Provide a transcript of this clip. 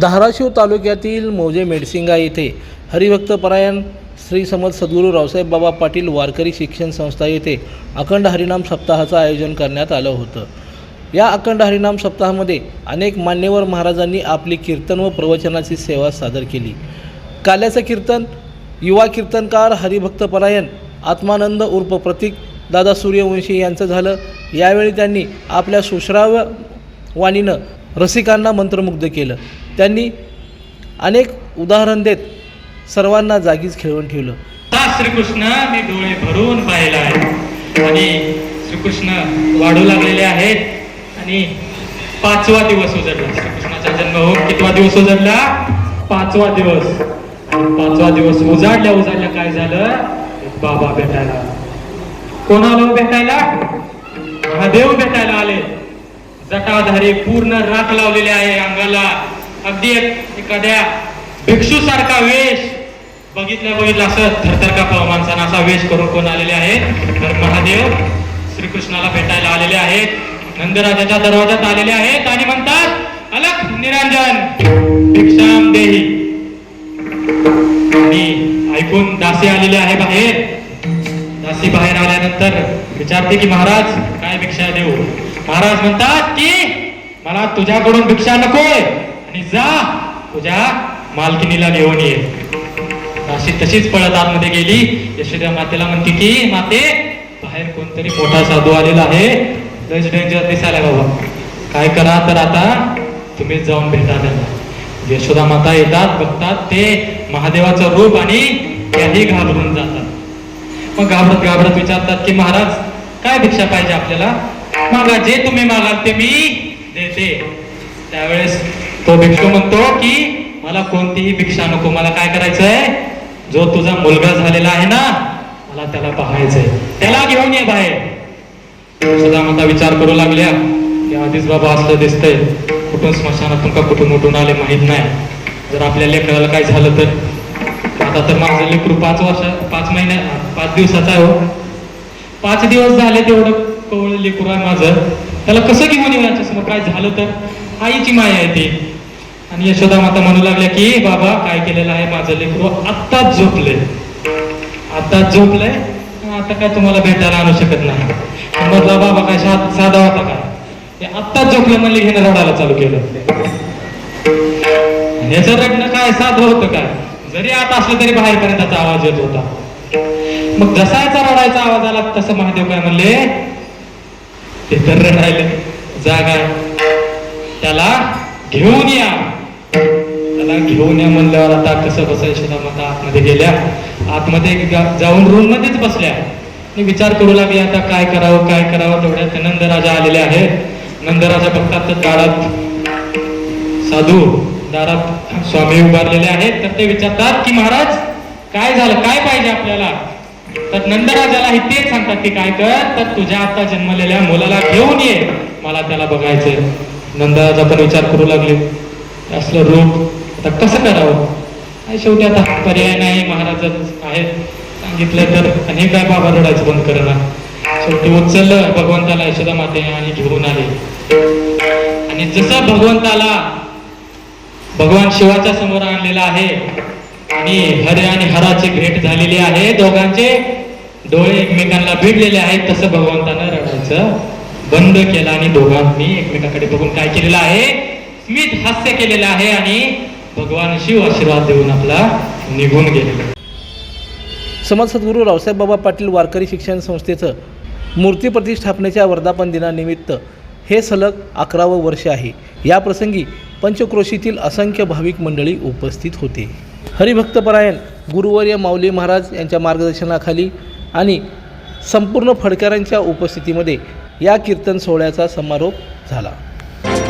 धाराशिव तालुक्यातील मौजे मेडसिंगा येथे हरिभक्तपरायण श्री समज सद्गुरू रावसाहेब बाबा पाटील वारकरी शिक्षण संस्था येथे अखंड हरिनाम सप्ताहाचं आयोजन करण्यात आलं होतं. या अखंड हरिनाम सप्ताहामध्ये अनेक मान्यवर महाराजांनी आपली कीर्तन व प्रवचनाची सेवा सादर केली. काल्याचं कीर्तन युवा कीर्तनकार हरिभक्तपरायण आत्मानंद उर्फ प्रतीक दादा सूर्यवंशी यांचं झालं. यावेळी त्यांनी आपल्या सुश्राव्य वाणीनं रसिकांना मंत्रमुग्ध केलं. त्यांनी अनेक उदाहरण देत सर्वांना जागीच खेळवून ठेवलं. श्रीकृष्ण मी डोळे भरून पाहिला आहे आणि श्रीकृष्ण वाढू लागलेले आहेत. आणि पाचवा दिवस उजडला. श्रीकृष्णाचा जन्म होऊन कितवा दिवस उजडला? पाचवा दिवस. पाचवा दिवस उजाडल्या उजाडल्या काय झालं? बाबा भेटायला. कोण आलो हो भेटायला? महादेव भेटायला आले. जटाधारी पूर्ण राख लावलेले आहे अंगाला. अगदी एक- एखाद्या भिक्षू सारखा वेश. बघितल्या बघितलं असं थरथर का माणसानं असा वेश करून कोण आलेले आहेत? तर महादेव श्रीकृष्णाला भेटायला आलेले आहेत. नंदराजाच्या दरवाजात आलेले आहेत आणि म्हणतात अलक निरंजन भिक्षाम देही. आणि ऐकून दासी आलेले आहे बाहेर. दासी बाहेर आल्यानंतर विचारते की महाराज काय भिक्षा देऊ? महाराज म्हणतात की मला तुझ्याकडून भिक्षा नकोय आणि जा तुझ्या मालकिनीला घेऊन ये. दासी तशीच पळत आतमध्ये गेली. यशोद्या मातेला म्हणते की माते बाहेर कोणतरी मोठा साधू आलेला आहे. लयच डेंजर दिसायला बाबा. काय करा तर आता तुम्ही जाऊन भेटा त्यांना. यशोदा माता येतात बघतात ते महादेवाचं रूप आणि त्याही घाबरून जातात. मग घाबरत घाबरत विचारतात की महाराज काय भिक्षा पाहिजे आपल्याला? मागा जे तुम्ही मागाल ते मी देते. त्यावेळेस तो भिक्षू म्हणतो की मला कोणतीही भिक्षा नको मला काय करायचंय? जो तुझा मुलगा झालेला आहे ना मला त्याला पाहायचंय. त्याला घेऊन ये बाहेर. सदा माता विचार करू लागल्या की आधीच बाबा असलं दिसतंय. कुठून स्मशानातून का कुठून उठून आले माहीत नाही. जर आपल्या लेकराला काय झालं तर? आता तर माझं लेकरू पाच वर्ष पाच महिन्या पाच दिवसाचा आहे हो. पाच दिवस झाले तेवढं कवळ लेकरू आहे माझं. त्याला कसं घेऊन येऊ याच्यासमोर? काय झालं तर? आईची माया आहे ती. आणि यशोदा माता म्हणू लागल्या की बाबा काय केलेलं आहे? माझं लेकरू आत्ताच झोपलंय. आत्ताच झोपलंय? आता काय तुम्हाला भेटायला आणू शकत नाही. म्हटलं बाबा काय साधा होता काय? आत्ताच झोपलं म्हणले घेणं रडायला चालू केलं. याचं रडणं काय साधं होतं काय? जरी आता असलं तरी बाहेरपर्यंत त्याचा आवाज येत होता. मग जसा याचा रडायचा आवाज आला तसं महादेव काय म्हणले ते तर रडायले. जागा त्याला घेऊन या. त्याला घेऊन या म्हणल्यावर आता कसं बसायचं? मग आतमध्ये गेल्या. आतमध्ये जाऊन रूममध्येच बसल्या. आणि विचार करू लागले आता काय करावं काय करावं? तेवढ्यात ते नंदराजा आलेले आहेत. नंदराजा बघतात तर दारात साधू दारात स्वामी उभारलेले आहेत. तर ते विचारतात की महाराज काय झालं? काय पाहिजे आपल्याला? तर नंदराजाला हे तेच सांगतात की काय कर? तर तुझ्या आता जन्मलेल्या मुलाला घेऊन ये. मला त्याला बघायचंय. नंदराजा पण विचार करू लागले. असलं रूप आता कसं करावं? शेवटी आता पर्याय नाही महाराजच आहेत. सांगितलं तर आणि काय बाबा रडायचं बंद करणार शेवटी उचललं भगवंताला यशोदा माते आणि घेऊन आले. आणि जसं भगवंताला भगवान शिवाच्या समोर आणलेला आहे आणि हरे आणि हराची भेट झालेली आहे दोघांचे डोळे एकमेकांना भिडलेले आहेत तसं भगवंतानं रडायचं बंद केलं आणि दोघांनी एकमेकाकडे बघून काय केलेलं आहे? स्मित हास्य केलेलं आहे आणि भगवान शिव आशीर्वाद देऊन आपला निघून गेलेला समाजसद्गुरू सद्गुरू रावसाहेब बाबा पाटील वारकरी शिक्षण संस्थेचं मूर्ती प्रतिष्ठापनेच्या वर्धापन दिनानिमित्त हे सलग अकरावं वर्ष आहे. या प्रसंगी पंचक्रोशीतील असंख्य भाविक मंडळी उपस्थित होते. हरिभक्तपरायण गुरुवर्य माऊली महाराज यांच्या मार्गदर्शनाखाली आणि संपूर्ण फडकऱ्यांच्या उपस्थितीमध्ये या कीर्तन सोहळ्याचा समारोप झाला.